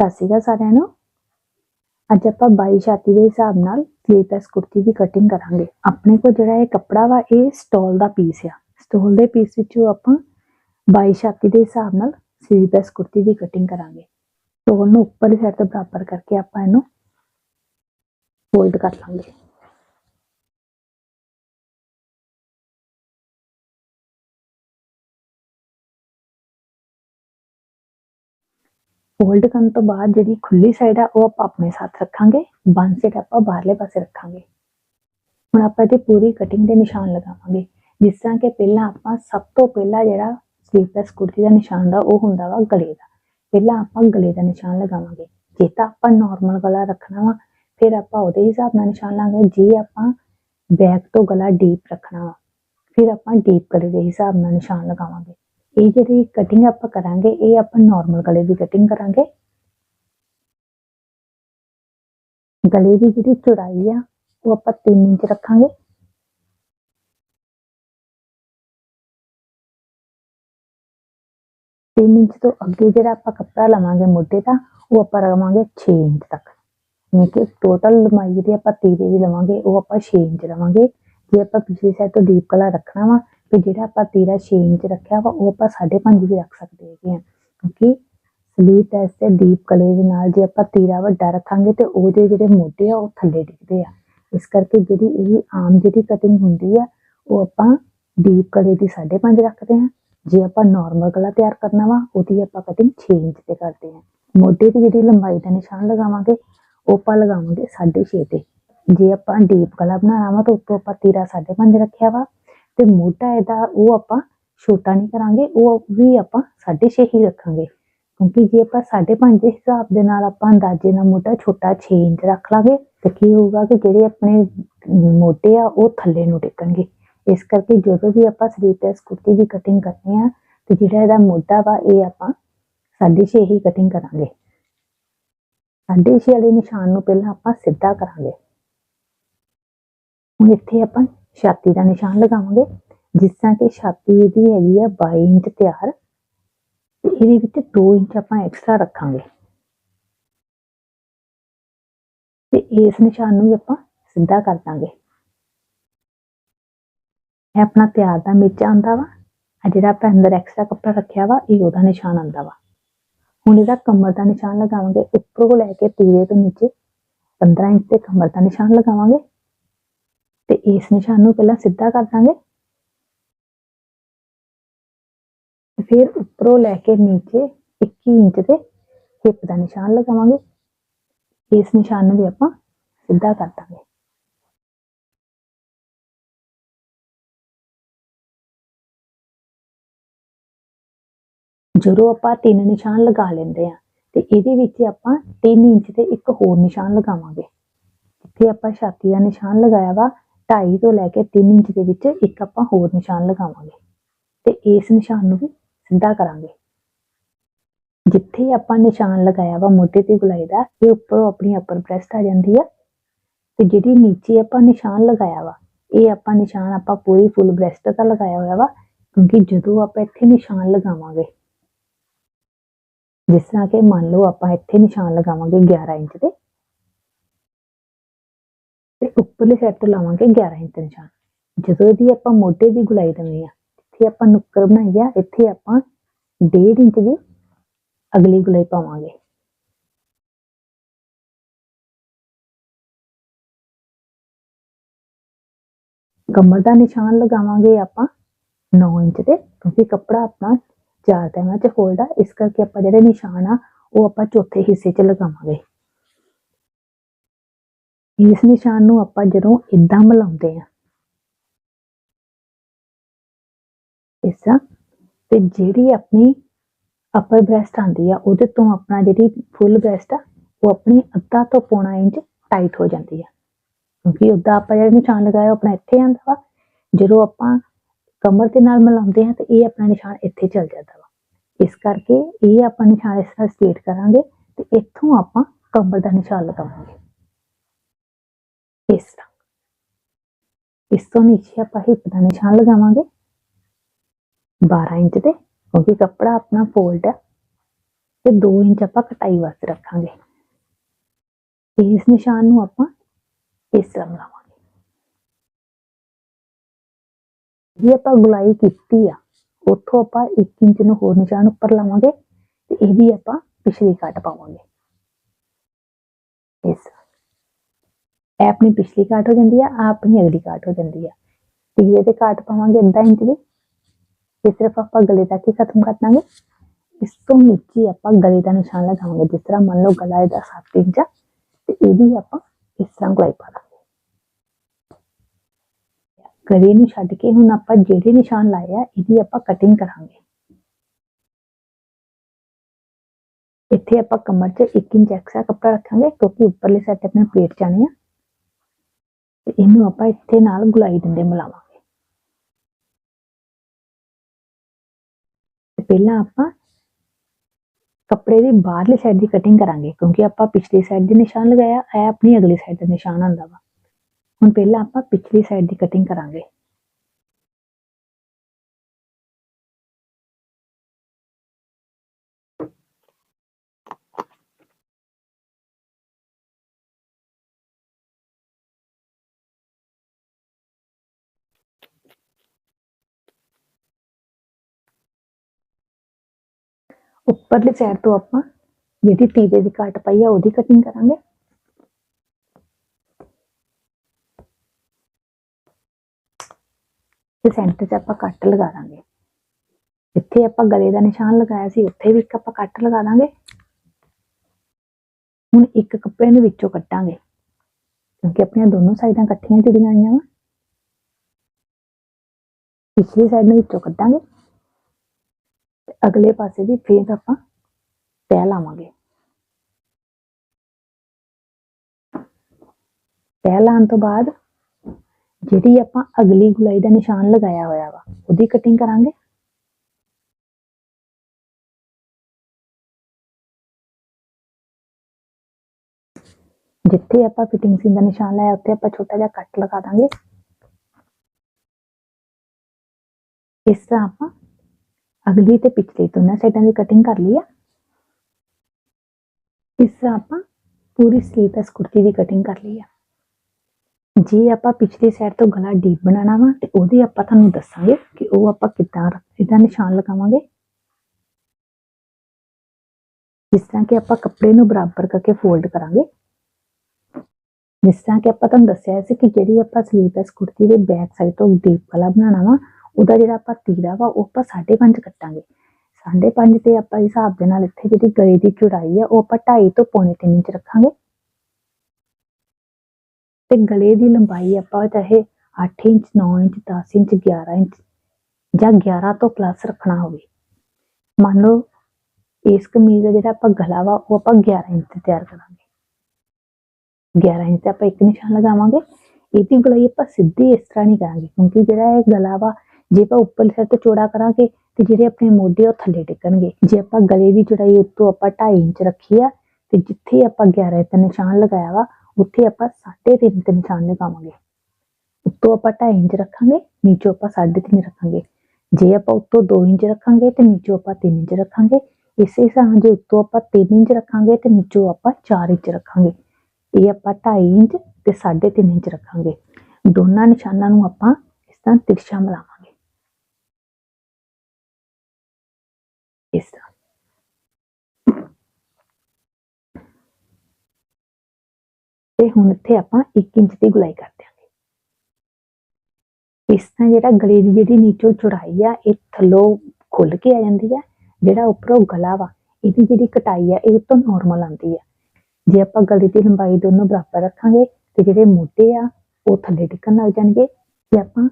ਸਤਿ ਸ਼੍ਰੀ ਅਕਾਲ ਸਾਰਿਆਂ ਨੂੰ। ਅੱਜ ਆਪਾਂ 22 ਛਾਤੀ ਦੇ ਹਿਸਾਬ ਨਾਲ ਸਲੀਵਲੈਸ ਕੁੜਤੀ ਦੀ ਕਟਿੰਗ ਕਰਾਂਗੇ। ਆਪਣੇ ਕੋਲ ਜਿਹੜਾ ਇਹ ਕੱਪੜਾ ਵਾ, ਇਹ ਸਟੋਲ ਦਾ ਪੀਸ ਆ। ਸਟੋਲ ਦੇ ਪੀਸ ਵਿੱਚੋਂ ਆਪਾਂ 22 ਛਾਤੀ ਦੇ ਹਿਸਾਬ ਨਾਲ ਸਲੀਵਲੈਸ ਕੁੜਤੀ ਦੀ ਕਟਿੰਗ ਕਰਾਂਗੇ। ਸਟੋਲ ਨੂੰ ਉੱਪਰ ਸਾਈਡ ਤੋਂ ਬਰਾਬਰ ਕਰਕੇ ਆਪਾਂ ਇਹਨੂੰ ਫੋਲਡ ਕਰ ਲਾਂਗੇ। ਫੋਲਡ ਕਰਨ ਤੋਂ ਬਾਅਦ ਜਿਹੜੀ ਖੁੱਲੀ ਸਾਈਡ ਆ, ਉਹ ਆਪਾਂ ਆਪਣੇ ਸਾਥ ਰੱਖਾਂਗੇ। ਬੰਦ ਸਾਈਡ ਆਪਾਂ ਬਾਹਰਲੇ ਪਾਸੇ ਰੱਖਾਂਗੇ। ਹੁਣ ਆਪਾਂ ਇਹਦੀ ਪੂਰੀ ਕਟਿੰਗ ਦੇ ਨਿਸ਼ਾਨ ਲਗਾਵਾਂਗੇ। ਜਿਸ ਤਰ੍ਹਾਂ ਕਿ ਪਹਿਲਾਂ ਆਪਾਂ ਸਭ ਤੋਂ ਪਹਿਲਾਂ ਜਿਹੜਾ ਸਲੀਵਲੈਸ ਕੁਰਤੀ ਦਾ ਨਿਸ਼ਾਨ ਦਾ, ਉਹ ਹੁੰਦਾ ਵਾ ਗਲੇ ਦਾ। ਪਹਿਲਾਂ ਆਪਾਂ ਗਲੇ ਦਾ ਨਿਸ਼ਾਨ ਲਗਾਵਾਂਗੇ। ਜੇ ਤਾਂ ਆਪਾਂ ਨਾਰਮਲ ਗਲਾ ਰੱਖਣਾ ਵਾ, ਫਿਰ ਆਪਾਂ ਉਹਦੇ ਹਿਸਾਬ ਨਾਲ ਨਿਸ਼ਾਨ ਲਾਂਗੇ। ਜੇ ਆਪਾਂ ਬੈਕ ਤੋਂ ਗਲਾ ਡੀਪ ਰੱਖਣਾ ਵਾ, ਫਿਰ ਆਪਾਂ ਡੀਪ ਗਲੇ ਦੇ ਹਿਸਾਬ ਨਾਲ ਨਿਸ਼ਾਨ ਲਗਾਵਾਂਗੇ। ਇਹ ਜਿਹੜੀ ਕਟਿੰਗ ਆਪਾਂ ਕਰਾਂਗੇ, ਇਹ ਆਪਾਂ ਨਾਰਮਲ ਗਲੇ ਦੀ ਕਟਿੰਗ ਕਰਾਂਗੇ। ਗਲੇ ਦੀ ਜਿਹੜੀ ਚੌੜਾਈ ਆ, ਉਹ ਆਪਾਂ 3 ਇੰਚ ਰੱਖਾਂਗੇ। ਤਿੰਨ ਇੰਚ ਤੋਂ ਅੱਗੇ ਜਿਹੜਾ ਆਪਾਂ ਕੱਪੜਾ ਲਵਾਂਗੇ ਮੋਢੇ ਦਾ, ਉਹ ਆਪਾਂ ਲਵਾਂਗੇ 6 ਇੰਚ ਤੱਕ। ਜਿਵੇਂ ਕਿ ਟੋਟਲ ਲੰਬਾਈ ਜਿਹੜੀ ਆਪਾਂ ਤੀਰੇ ਦੀ ਲਵਾਂਗੇ, ਉਹ ਆਪਾਂ 6 ਇੰਚ ਲਵਾਂਗੇ। ਜੇ ਆਪਾਂ ਪਿਛਲੀ ਸਾਈਡ ਤੋਂ ਡੀਪ ਕਲਾ ਰੱਖਣਾ ਵਾ ਤੇ ਜਿਹੜਾ ਆਪਾਂ ਤੀਰਾ 6 ਇੰਚ ਰੱਖਿਆ ਵਾ, ਉਹ ਆਪਾਂ 5.5 ਵੀ ਰੱਖ ਸਕਦੇ ਹੈਗੇ ਆ। ਕਿਉਂਕਿ ਸਲੀਵ ਟੈਸ ਤੇ ਡੀਪ ਕਲੇ ਦੇ ਨਾਲ ਜੇ ਆਪਾਂ ਤੀਰਾ ਵੱਡਾ ਰੱਖਾਂਗੇ ਤੇ ਉਹਦੇ ਜਿਹੜੇ ਮੋਢੇ ਆ, ਉਹ ਥੱਲੇ ਡਿੱਗਦੇ ਆ। ਇਸ ਕਰਕੇ ਜਿਹੜੀ ਇਹ ਆਮ ਜਿਹੜੀ ਕਟਿੰਗ ਹੁੰਦੀ ਆ, ਉਹ ਆਪਾਂ ਡੀਪ ਕਲੇ ਦੀ 5.5 ਰੱਖਦੇ ਆ। ਜੇ ਆਪਾਂ ਨਾਰਮਲ ਗਲਾ ਤਿਆਰ ਕਰਨਾ ਵਾ, ਉਹਦੀ ਆਪਾਂ ਕਟਿੰਗ 6 ਇੰਚ ਤੇ ਕਰਦੇ ਆ। ਮੋਢੇ ਦੀ ਜਿਹੜੀ ਲੰਬਾਈ ਦਾ ਨਿਸ਼ਾਨ ਲਗਾਵਾਂਗੇ, ਉਹ ਆਪਾਂ ਲਗਾਵਾਂਗੇ 6.5 ਤੇ। ਜੇ ਆਪਾਂ ਡੀਪ ਗਲਾ ਬਣਾਉਣਾ ਵਾ, ਤਾਂ ਉੱਤੋਂ ਆਪਾਂ ਤੀਰਾ 5.5 ਰੱਖਿਆ ਵਾ। ਤੇ ਮੋਢਾ ਇਹਦਾ ਉਹ ਆਪਾਂ ਛੋਟਾ ਨਹੀਂ ਕਰਾਂਗੇ, ਉਹ ਵੀ ਆਪਾਂ 6.5 ਹੀ ਰੱਖਾਂਗੇ। ਕਿਉਂਕਿ ਜੇ ਆਪਾਂ 5.5 ਦੇ ਹਿਸਾਬ ਦੇ ਨਾਲ ਆਪਾਂ ਅੰਦਾਜ਼ੇ ਨਾਲ ਮੋਢਾ ਛੋਟਾ 6 ਇੰਚ ਰੱਖ ਲਾਂਗੇ, ਤੇ ਕੀ ਹੋਊਗਾ ਕਿ ਜਿਹੜੇ ਆਪਣੇ ਮੋਢੇ ਆ, ਉਹ ਥੱਲੇ ਨੂੰ ਟੇਕਣਗੇ ਇਸ ਕਰਕੇ ਜਦੋਂ ਵੀ ਆਪਾਂ ਸਰੀਰ ਸਲੀਵਲੈਸ ਕੁੜਤੀ ਦੀ ਕਟਿੰਗ ਕਰਨੀ ਆ, ਤੇ ਜਿਹੜਾ ਇਹਦਾ ਮੋਢਾ ਵਾ, ਇਹ ਆਪਾਂ 6.5 ਹੀ ਕਟਿੰਗ ਕਰਾਂਗੇ। 6.5 ਵਾਲੇ ਨਿਸ਼ਾਨ ਨੂੰ ਪਹਿਲਾਂ ਆਪਾਂ ਸਿੱਧਾ ਕਰਾਂਗੇ। ਹੁਣ ਇੱਥੇ ਆਪਾਂ ਛਾਤੀ ਦਾ ਨਿਸ਼ਾਨ ਲਗਾਵਾਂਗੇ। ਜਿਸ ਤਰ੍ਹਾਂ ਕਿ ਛਾਤੀ ਇਹਦੀ ਹੈਗੀ ਆ 22 ਇੰਚ ਤਿਆਰ ਤੇ ਇਹਦੇ ਵਿੱਚ 2 ਇੰਚ ਆਪਾਂ ਐਕਸਟਰਾ ਰੱਖਾਂਗੇ। ਤੇ ਇਸ ਨਿਸ਼ਾਨ ਨੂੰ ਵੀ ਆਪਾਂ ਸਿੱਧਾ ਕਰ ਦਾਂਗੇ। ਇਹ ਆਪਣਾ ਤਿਆਰ ਦਾ ਮਿਰਚ ਆਂਦਾ ਵਾ ਆ ਜਿਹੜਾ ਆਪਾਂ ਅੰਦਰ ਐਕਸਟਰਾ ਕੱਪੜਾ ਰੱਖਿਆ ਵਾ, ਇਹ ਉਹਦਾ ਨਿਸ਼ਾਨ ਆਂਦਾ ਵਾ। ਹੁਣ ਇਹਦਾ ਕਮਰ ਦਾ ਨਿਸ਼ਾਨ ਲਗਾਵਾਂਗੇ, ਉੱਪਰੋਂ ਲੈ ਕੇ ਤੀਰੇ ਤੋਂ ਨੀਚੇ 15 ਇੰਚ ਤੇ ਕਮਰ ਦਾ ਨਿਸ਼ਾਨ ਲਗਾਵਾਂਗੇ। ਤੇ ਇਸ ਨਿਸ਼ਾਨ ਨੂੰ ਪਹਿਲਾਂ ਸਿੱਧਾ ਕਰ ਦਾਂਗੇ। ਫਿਰ ਉੱਪਰੋਂ ਲੈ ਕੇ ਨੀਚੇ 21 ਇੰਚ ਤੇ ਹਿੱਪ ਦਾ ਨਿਸ਼ਾਨ ਲਗਾਵਾਂਗੇ। ਇਸ ਨਿਸ਼ਾਨ ਨੂੰ ਵੀ ਆਪਾਂ ਸਿੱਧਾ ਕਰ ਦਾਂਗੇ। ਜਦੋਂ ਆਪਾਂ ਤਿੰਨ ਨਿਸ਼ਾਨ ਲਗਾ ਲੈਂਦੇ ਆ ਤੇ ਇਹਦੇ ਵਿੱਚ ਆਪਾਂ 3 ਇੰਚ ਤੇ ਇੱਕ ਹੋਰ ਨਿਸ਼ਾਨ ਲਗਾਵਾਂਗੇ। ਜਿੱਥੇ ਆਪਾਂ ਛਾਤੀ ਦਾ ਨਿਸ਼ਾਨ ਲਗਾਇਆ ਵਾ 2.5 ਤੋਂ ਲੈ ਕੇ 3 ਇੰਚ ਦੇ ਵਿੱਚ ਇੱਕ ਆਪਾਂ ਹੋਰ ਨਿਸ਼ਾਨ ਲਗਾਵਾਂਗੇ ਤੇ ਇਸ ਨਿਸ਼ਾਨ ਨੂੰ ਵੀ ਸਿੱਧਾ ਕਰਾਂਗੇ। ਜਿੱਥੇ ਆਪਾਂ ਨਿਸ਼ਾਨ ਲਗਾਇਆ ਵਾ ਮੋਢੇ ਤੇ ਗੁਲਾਈ ਦਾ, ਇਹ ਉੱਪਰੋਂ ਆਪਣੀ ਅਪਰ ਬ੍ਰੈਸਟ ਆ ਜਾਂਦੀ ਆ। ਤੇ ਜਿਹੜੀ ਨੀਚੇ ਆਪਾਂ ਨਿਸ਼ਾਨ ਲਗਾਇਆ ਵਾ, ਇਹ ਆਪਾਂ ਨਿਸ਼ਾਨ ਆਪਾਂ ਪੂਰੀ ਫੁੱਲ ਬ੍ਰੈਸਟ ਦਾ ਲਗਾਇਆ ਹੋਇਆ ਵਾ, ਕਿਉਂਕਿ ਜਦੋਂ ਆਪਾਂ ਇੱਥੇ ਨਿਸ਼ਾਨ ਲਗਾਵਾਂਗੇ, ਜਿਸ ਤਰ੍ਹਾਂ ਕਿ ਮੰਨ ਲਓ ਆਪਾਂ ਇੱਥੇ ਨਿਸ਼ਾਨ ਲਗਾਵਾਂਗੇ 11 ਇੰਚ ਦੇ ਤੇ ਉੱਪਰਲੇ ਸਾਈਡ ਤੋਂ ਲਾਵਾਂਗੇ 11 ਇੰਚ ਨਿਸ਼ਾਨ। ਜਦੋਂ ਦੀ ਆਪਾਂ ਮੋਢੇ ਦੀ ਗੁਲਾਈ ਦੇਣੀ ਆ ਇੱਥੇ ਆਪਾਂ ਨੁੱਕਰ ਬਣਾਈ ਆ, ਇੱਥੇ ਆਪਾਂ 1.5 ਇੰਚ ਦੀ ਅਗਲੀ ਗੁਲਾਈ ਪਾਵਾਂਗੇ। ਕਮਰ ਦਾ ਨਿਸ਼ਾਨ ਲਗਾਵਾਂਗੇ ਆਪਾਂ 9 ਇੰਚ ਤੇ, ਕਿਉਂਕਿ ਕੱਪੜਾ ਆਪਣਾ ਚਾਰ ਟਾਈਮਾਂ 'ਚ ਫੋਲਡ ਆ, ਇਸ ਕਰਕੇ ਆਪਾਂ ਜਿਹੜੇ ਨਿਸ਼ਾਨ ਆ, ਉਹ ਆਪਾਂ ਚੌਥੇ ਹਿੱਸੇ 'ਚ ਲਗਾਵਾਂਗੇ। ਇਸ ਨਿਸ਼ਾਨ ਨੂੰ ਆਪਾਂ ਜਦੋਂ ਇਦਾਂ ਮਿਲਾਉਂਦੇ ਆ ਇਸ ਤੇ ਜਿਹੜੀ ਆਪਣੀ ਅਪਰ ਬ੍ਰੈਸਟ ਆਂਦੀ ਆ, ਉਹਦੇ ਤੋਂ ਆਪਣਾ ਜਿਹੜੀ ਫੁੱਲ ਬ੍ਰੈਸਟ ਆ, ਉਹ ਆਪਣੀ ਅੱਧਾ ਤੋਂ ਪੌਣਾ ਇੰਚ ਟਾਈਟ ਹੋ ਜਾਂਦੀ ਆ। ਕਿਉਂਕਿ ਉਦਾਂ ਆਪਾਂ ਜਿਹੜਾ ਨਿਸ਼ਾਨ ਲਗਾਇਆ ਆਪਣਾ ਇੱਥੇ ਆਂਦਾ ਵਾ। ਜਦੋਂ ਆਪਾਂ ਕਮਰ ਦੇ ਨਾਲ ਮਿਲਾਉਂਦੇ ਆ ਤੇ ਇਹ ਆਪਣਾ ਨਿਸ਼ਾਨ ਇੱਥੇ ਚੱਲ ਜਾਂਦਾ ਵਾ। ਇਸ ਕਰਕੇ ਇਹ ਆਪਾਂ ਨਿਸ਼ਾਨ ਇਸ ਤਰ੍ਹਾਂ ਸਟੇਟ ਕਰਾਂਗੇ, ਤੇ ਇੱਥੋਂ ਆਪਾਂ ਕਮਰ ਦਾ ਨਿਸ਼ਾਨ ਲਗਾਵਾਂਗੇ ਇਸ ਤਰ੍ਹਾਂ ਇਸ ਤੋਂ ਨੀਚੇ ਆਪਾਂ ਹਿੱਪ ਦਾ ਨਿਸ਼ਾਨ ਲਗਾਵਾਂਗੇ। 12 ਇੰਚ ਤੇ ਕਿਉਂਕਿ ਕੱਪੜਾ ਆਪਣਾ ਫੋਲਡ ਹੈ ਤੇ 2 ਇੰਚ ਆਪਾਂ ਕਟਾਈ ਵਾਸਤੇ ਰੱਖਾਂਗੇ। ਇਸ ਨਿਸ਼ਾਨ ਨੂੰ ਆਪਾਂ ਇਸ ਤਰ੍ਹਾਂ ਮਿਲਾਵਾਂਗੇ ਜੇ ਆਪਾਂ ਗੁਲਾਈ ਕੀਤੀ ਆ, ਉੱਥੋਂ ਆਪਾਂ 1 ਇੰਚ ਨੂੰ ਹੋਰ ਨਿਸ਼ਾਨ ਉੱਪਰ ਲਾਵਾਂਗੇ ਤੇ ਇਹ ਵੀ ਆਪਾਂ ਪਿਛਲੀ ਕੱਟ ਪਾਵਾਂਗੇ ਇਸ ਇਹ ਆਪਣੀ ਪਿਛਲੀ ਕਾਟ ਹੋ ਜਾਂਦੀ ਆ, ਆਹ ਆਪਣੀ ਅਗਲੀ ਕਾਟ ਹੋ ਜਾਂਦੀ ਆ। ਤੀਜੇ ਤੇ ਕਾਟ ਪਾਵਾਂਗੇ ਅੱਧਾ ਇੰਚ ਦੀ ਇਹ ਸਿਰਫ ਆਪਾਂ ਗਲੇ ਤੱਕ ਹੀ ਖਤਮ ਕਰ ਦਾਂਗੇ। ਇਸ ਤੋਂ ਨੀਚੇ ਆਪਾਂ ਗਲੇ ਦਾ ਨਿਸ਼ਾਨ ਲਗਾਵਾਂਗੇ, ਜਿਸ ਤਰ੍ਹਾਂ ਮੰਨ ਲਓ ਗਲਾ ਇਹਦਾ 7 ਇੰਚ ਆ, ਤੇ ਇਹਦੀ ਆਪਾਂ ਇਸ ਤਰ੍ਹਾਂ ਗਲਾਈ ਪਾ ਦਾਂਗੇ। ਗਲੇ ਨੂੰ ਛੱਡ ਕੇ ਹੁਣ ਆਪਾਂ ਜਿਹੜੇ ਨਿਸ਼ਾਨ ਲਾਏ ਆ, ਇਹਦੀ ਆਪਾਂ ਕਟਿੰਗ ਕਰਾਂਗੇ। ਇੱਥੇ ਆਪਾਂ ਕਮਰ 'ਚ 1 ਇੰਚ ਐਕਸਟਰਾ ਕੱਪੜਾ ਰੱਖਾਂਗੇ, ਕਿਉਂਕਿ ਉੱਪਰਲੇ ਸਾਈਡ ਤੇ ਆਪਣੇ ਪਲੇਟ ਜਾਣੇ ਆ। ਤੇ ਇਹਨੂੰ ਆਪਾਂ ਇੱਥੇ ਨਾਲ ਗੁਲਾਈ ਦਿੰਦੇ ਮਿਲਾਵਾਂਗੇ। ਤੇ ਪਹਿਲਾਂ ਆਪਾਂ ਕੱਪੜੇ ਦੀ ਬਾਹਰਲੀ ਸਾਈਡ ਦੀ ਕਟਿੰਗ ਕਰਾਂਗੇ, ਕਿਉਂਕਿ ਆਪਾਂ ਪਿਛਲੀ ਸਾਈਡ ਦੇ ਨਿਸ਼ਾਨ ਲਗਾਇਆ, ਇਹ ਆਪਣੀ ਅਗਲੀ ਸਾਈਡ ਦਾ ਨਿਸ਼ਾਨ ਆਂਦਾ ਵਾ। ਹੁਣ ਪਹਿਲਾਂ ਆਪਾਂ ਪਿਛਲੀ ਸਾਈਡ ਦੀ ਕਟਿੰਗ ਕਰਾਂਗੇ। ਉੱਪਰਲੀ ਸਾਈਡ ਤੋਂ ਆਪਾਂ ਜਿਹੜੀ ਤੀਰੇ ਦੀ ਕੱਟ ਪਈ ਆ, ਉਹਦੀ ਕਟਿੰਗ ਕਰਾਂਗੇ। ਤੇ ਸੈਂਟਰ 'ਚ ਆਪਾਂ ਕੱਟ ਲਗਾ ਦਾਂਗੇ। ਜਿੱਥੇ ਆਪਾਂ ਗਲੇ ਦਾ ਨਿਸ਼ਾਨ ਲਗਾਇਆ ਸੀ, ਉੱਥੇ ਵੀ ਇੱਕ ਆਪਾਂ ਕੱਟ ਲਗਾ ਦਾਂਗੇ। ਹੁਣ ਇੱਕ ਕੱਪੜੇ ਨੂੰ ਵਿੱਚੋਂ ਕੱਟਾਂਗੇ ਕਿਉਂਕਿ ਆਪਣੀਆਂ ਦੋਨੋਂ ਸਾਈਡਾਂ ਇਕੱਠੀਆਂ ਜੁੜੀਆਂ ਆਈਆਂ ਵਾ। ਪਿਛਲੀ ਸਾਈਡ ਨੂੰ ਵਿੱਚੋਂ ਕੱਟਾਂਗੇ ਅਗਲੇ ਪਾਸੇ ਦੀ ਫੇਰ ਆਪਾਂ ਤਹਿ ਲਾਵਾਂਗੇ। ਤਹਿ ਲਾਉਣ ਤੋਂ ਬਾਅਦ ਜਿਹੜੀ ਆਪਾਂ ਅਗਲੀ ਗੁਲਾਈ ਦਾ ਨਿਸ਼ਾਨ ਲਗਾਇਆ ਹੋਇਆ ਵਾ, ਉਹਦੀ ਕਟਿੰਗ ਕਰਾਂਗੇ। ਜਿੱਥੇ ਆਪਾਂ ਫਿਟਿੰਗ ਸੀਨ ਦਾ ਨਿਸ਼ਾਨ ਲਾਇਆ, ਉੱਥੇ ਆਪਾਂ ਛੋਟਾ ਜਿਹਾ ਕੱਟ ਲਗਾ ਦਾਂਗੇ। ਇਸ ਤਰ੍ਹਾਂ ਆਪਾਂ ਅਗਲੀ ਤੇ ਪਿਛਲੀ ਦੋਨਾਂ ਸਾਈਡਾਂ ਦੀ ਕਟਿੰਗ ਕਰ ਲਈ ਆ। ਇਸ ਤਰ੍ਹਾਂ ਆਪਾਂ ਪੂਰੀ ਸਲੀਵਲੈਸ ਕੁੜਤੀ ਦੀ ਕਟਿੰਗ ਕਰ ਲਈ ਆ। ਜੇ ਆਪਾਂ ਪਿਛਲੀ ਸਾਈਡ ਤੋਂ ਗਲਾ ਡੀਪ ਬਣਾਉਣਾ ਵਾ ਤੇ ਉਹਦੀ ਆਪਾਂ ਤੁਹਾਨੂੰ ਦੱਸਾਂਗੇ ਕਿ ਉਹ ਆਪਾਂ ਕਿੱਦਾਂ ਇਹਦਾ ਨਿਸ਼ਾਨ ਲਗਾਵਾਂਗੇ। ਜਿਸ ਤਰ੍ਹਾਂ ਕਿ ਆਪਾਂ ਕੱਪੜੇ ਨੂੰ ਬਰਾਬਰ ਕਰਕੇ ਫੋਲਡ ਕਰਾਂਗੇ। ਜਿਸ ਤਰ੍ਹਾਂ ਕਿ ਆਪਾਂ ਤੁਹਾਨੂੰ ਦੱਸਿਆ ਸੀ ਕਿ ਜਿਹੜੀ ਆਪਾਂ ਸਲੀਵਲੈਸ ਕੁੜਤੀ ਦੇ ਬੈਕ ਸਾਈਡ ਤੋਂ ਡੀਪ ਗਲਾ ਬਣਾਉਣਾ ਵਾ ਉਹਦਾ ਜਿਹੜਾ ਆਪਾਂ ਤੀਰਾ ਵਾ, ਉਹ ਆਪਾਂ 5.5 ਕੱਟਾਂਗੇ। 5.5 ਤੇ ਆਪਾਂ ਹਿਸਾਬ ਦੇ ਨਾਲ ਇੱਥੇ ਜਿਹੜੀ ਗਲੇ ਦੀ ਚੌੜਾਈ ਆ, ਉਹ ਆਪਾਂ 2.5 ਤੋਂ ਪੌਣੇ 3 ਇੰਚ ਰੱਖਾਂਗੇ। ਤੇ ਗਲੇ ਦੀ ਲੰਬਾਈ ਆਪਾਂ ਚਾਹੇ 8 ਇੰਚ 9 ਇੰਚ 10 ਇੰਚ 11 ਇੰਚ ਜਾਂ 11 ਤੋਂ ਪਲੱਸ ਰੱਖਣਾ ਹੋਵੇ। ਮੰਨ ਲਓ ਇਸ ਕਮੀਜ਼ ਦਾ ਜਿਹੜਾ ਆਪਾਂ ਗਲਾ ਵਾ, ਉਹ ਆਪਾਂ 11 ਇੰਚ ਤੇ ਤਿਆਰ ਕਰਾਂਗੇ। 11 ਇੰਚ ਤੇ ਆਪਾਂ ਇੱਕ ਨਿਸ਼ਾਨ ਲਗਾਵਾਂਗੇ। ਇਹਦੀ ਗਲਾਈ ਆਪਾਂ ਸਿੱਧੀ ਇਸ ਤਰ੍ਹਾਂ ਨਹੀਂ ਕਰਾਂਗੇ, ਕਿਉਂਕਿ ਜਿਹੜਾ ਇਹ ਗਲਾ ਵਾ ਜੇ ਆਪਾਂ ਉੱਪਰਲੀ ਸਿਰ ਤੋਂ ਚੌੜਾ ਕਰਾਂਗੇ ਤੇ ਜਿਹੜੇ ਆਪਣੇ ਮੋਢੇ ਉਹ ਥੱਲੇ ਟਿਕਣਗੇ ਜੇ ਆਪਾਂ ਗਲੇ ਦੀ ਚੌੜਾਈ ਉੱਤੋਂ ਆਪਾਂ 2.5 ਇੰਚ ਰੱਖੀ ਆ ਤੇ ਜਿੱਥੇ ਆਪਾਂ 11 ਤੇ ਨਿਸ਼ਾਨ ਲਗਾਇਆ ਵਾ, ਉੱਥੇ ਆਪਾਂ 3.5 ਤੇ ਨਿਸ਼ਾਨ ਲਗਾਵਾਂਗੇ। ਉੱਤੋਂ ਆਪਾਂ 2.5 ਇੰਚ ਰੱਖਾਂਗੇ, ਨੀਚੋਂ ਆਪਾਂ 3.5 ਰੱਖਾਂਗੇ। ਜੇ ਆਪਾਂ ਉੱਤੋਂ 2 ਇੰਚ ਰੱਖਾਂਗੇ ਤੇ ਨੀਚੋਂ ਆਪਾਂ 3 ਇੰਚ ਰੱਖਾਂਗੇ। ਇਸੇ ਹਿਸਾਬ ਜੇ ਉੱਤੋਂ ਆਪਾਂ 3 ਇੰਚ ਰੱਖਾਂਗੇ ਤੇ ਨੀਚੋਂ ਆਪਾਂ 4 ਇੰਚ ਰੱਖਾਂਗੇ। ਇਹ ਆਪਾਂ 2.5 ਇੰਚ ਤੇ 3.5 ਇੰਚ ਰੱਖਾਂਗੇ। ਦੋਨਾਂ ਨਿਸ਼ਾਨਾਂ ਨੂੰ ਆਪਾਂ ਇਸ ਤਰ੍ਹਾਂ ਤਿਰਛਾ ਮਿਲਾਵਾਂਗੇ ਇਸ ਤਰ੍ਹਾਂ ਤੇ ਹੁਣ ਇੱਥੇ ਆਪਾਂ 1 ਇੰਚ ਦੀ ਗੁਲਾਈ ਕਰ ਦਿਆਂਗੇ। ਇਸ ਤਰ੍ਹਾਂ ਜਿਹੜਾ ਗਲੇ ਦੀ ਜਿਹੜੀ ਨੀਚੋਂ ਚੌੜਾਈ ਆ, ਇਹ ਥੱਲੋਂ ਖੁੱਲ ਕੇ ਆ ਜਾਂਦੀ ਆ, ਜਿਹੜਾ ਉੱਪਰੋਂ ਗਲਾ ਵਾ, ਇਹਦੀ ਜਿਹੜੀ ਕਟਾਈ ਆ, ਇਹ ਤੋਂ ਨਾਰਮਲ ਆਉਂਦੀ ਆ। ਜੇ ਆਪਾਂ ਗਲੇ ਦੀ ਲੰਬਾਈ ਦੋਨੋਂ ਬਰਾਬਰ ਰੱਖਾਂਗੇ ਤੇ ਜਿਹੜੇ ਮੋਢੇ ਆ, ਉਹ ਥੱਲੇ ਟਿਕਣ ਲੱਗ ਜਾਣਗੇ ਤੇ ਆਪਾਂ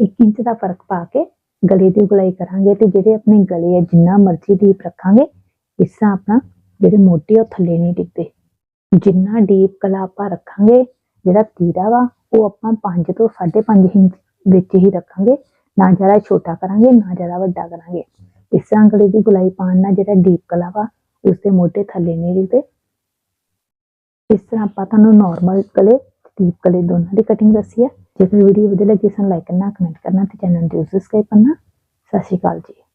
1 ਇੰਚ ਦਾ ਫ਼ਰਕ ਪਾ ਕੇ ਗਲੇ ਦੀ ਗੁਲਾਈ ਕਰਾਂਗੇ ਤੇ ਜਿਹੜੇ ਆਪਣੇ ਗਲੇ ਆ, ਜਿੰਨਾ ਮਰਜ਼ੀ ਡੀਪ ਰੱਖਾਂਗੇ, ਇਸ ਤਰ੍ਹਾਂ ਆਪਣਾ ਜਿਹੜੇ ਮੋਢੇ ਉਹ ਥੱਲੇ ਨਹੀਂ ਡਿੱਗਦੇ। ਜਿੰਨਾ ਡੀਪ ਗਲਾ ਆਪਾਂ ਰੱਖਾਂਗੇ, ਜਿਹੜਾ ਤੀਰਾ ਵਾ, ਉਹ ਆਪਾਂ 5 ਤੋਂ 5.5 ਇੰਚ ਵਿੱਚ ਹੀ ਰੱਖਾਂਗੇ। ਨਾ ਜ਼ਿਆਦਾ ਛੋਟਾ ਕਰਾਂਗੇ, ਨਾ ਜ਼ਿਆਦਾ ਵੱਡਾ ਕਰਾਂਗੇ। ਇਸ ਤਰ੍ਹਾਂ ਗਲੇ ਦੀ ਗੁਲਾਈ ਪਾਉਣ ਨਾਲ ਜਿਹੜਾ ਡੀਪ ਗਲਾ ਵਾ ਉਸ ਦੇ ਮੋਢੇ ਥੱਲੇ ਨਹੀਂ ਟਿਕਦੇ ਇਸ ਤਰ੍ਹਾਂ ਆਪਾਂ ਤੁਹਾਨੂੰ ਨਾਰਮਲ ਗਲੇ ਡੀਪ ਗਲੇ ਦੋਨਾਂ ਦੀ ਕਟਿੰਗ ਦੱਸੀ ਹੈ ਜੇਕਰ ਵੀਡੀਓ ਵਧੀਆ ਲੱਗੀ, ਸਾਨੂੰ ਲਾਈਕ ਕਰਨਾ ਕਮੈਂਟ ਕਰਨਾ ਤੇ ਚੈਨਲ ਨੂੰ ਜਰੂਰ ਸਬਸਕ੍ਰਾਈਬ ਕਰਨਾ। ਸਤਿ ਸ਼੍ਰੀ ਅਕਾਲ ਜੀ।